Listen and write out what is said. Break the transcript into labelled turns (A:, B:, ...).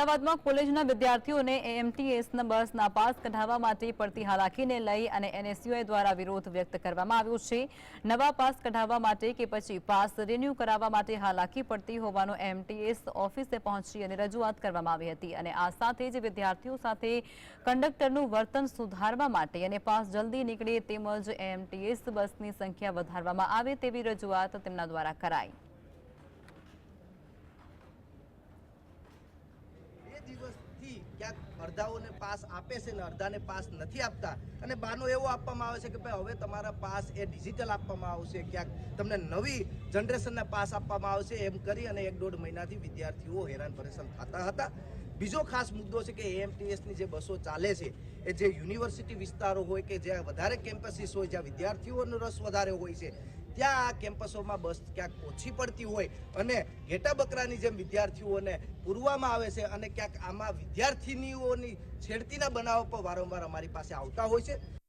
A: અમદાવાદમાં કોલેજના વિદ્યાર્થીઓને એએમટીએસના બસના પાસ કઢાવવા માટે પડતી હાલાકીને લઈ અને એનએસયુઆઈ દ્વારા વિરોધ વ્યક્ત કરવામાં આવ્યો છે. નવા પાસ કઢાવવા માટે કે પછી પાસ રિન્યૂ કરાવવા માટે હાલાકી પડતી હોવાનો એમટીએસ ઓફિસે પહોંચી અને રજૂઆત કરવામાં આવી હતી અને આ સાથે જ વિદ્યાર્થીઓ સાથે કંડક્ટરનું વર્તન સુધારવા માટે અને પાસ જલ્દી નીકળે તેમજ એમટીએસ બસની સંખ્યા વધારવામાં આવે તેવી રજૂઆત તેમના દ્વારા કરાઈ.
B: દિવસથી ક્યાંક અડધાઓને પાસ આપે છે ને અડધાને પાસ નથી આપતા. અને બાનો એવો આપવામાં આવે છે કે ભાઈ હવે તમારા પાસ એ ડિજિટલ આપવામાં આવશે. ક્યાંક તમને નવી જનરેશનના પાસ આપવામાં આવશે એમ કરી અને એક દોઢ મહિનાથી વિદ્યાર્થીઓ હેરાન પરેશાન થતા હતા. બીજો ખાસ મુદ્દો છે કે એએમટીએસની જે બસો ચાલે છે, એ જે યુનિવર્સિટી વિસ્તારો હોય કે જ્યાં વધારે કેમ્પસીસ હોય, જ્યાં વિદ્યાર્થીઓનો રસ વધારે હોય છે ત્યાં આ કેમ્પસોમાં બસ ક્યાંક ઓછી પડતી હોય અને ઘેટા બકરાની જેમ વિદ્યાર્થીઓને પૂરવામાં આવે છે અને ક્યાંક આમાં વિદ્યાર્થીનીઓની છેડતીના બનાવો પણ વારંવાર અમારી પાસે આવતા હોય છે.